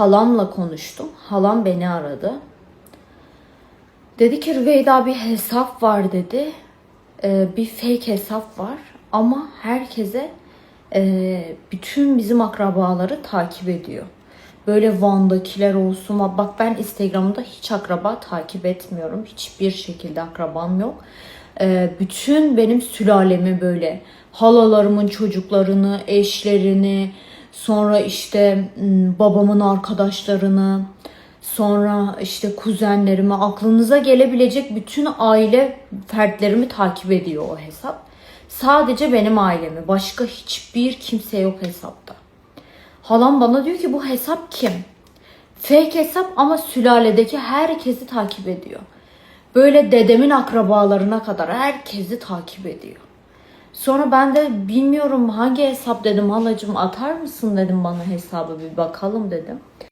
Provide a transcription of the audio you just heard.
halamla konuştum. Halam beni aradı. Dedi ki Rüveyda bir hesap var dedi. Ee, bir fake hesap var ama herkese e, bütün bizim akrabaları takip ediyor. Böyle Van'dakiler olsun. Bak ben Instagram'da hiç akraba takip etmiyorum. Hiçbir şekilde akrabam yok. Ee, bütün benim sülalemi böyle halalarımın çocuklarını, eşlerini, sonra işte babamın arkadaşlarını, sonra işte kuzenlerimi, aklınıza gelebilecek bütün aile fertlerimi takip ediyor o hesap. Sadece benim ailemi, başka hiçbir kimse yok hesapta. Halam bana diyor ki bu hesap kim? Fake hesap ama sülaledeki herkesi takip ediyor. Böyle dedemin akrabalarına kadar herkesi takip ediyor. Sonra ben de bilmiyorum hangi hesap dedim halacığım atar mısın dedim bana hesabı bir bakalım dedim.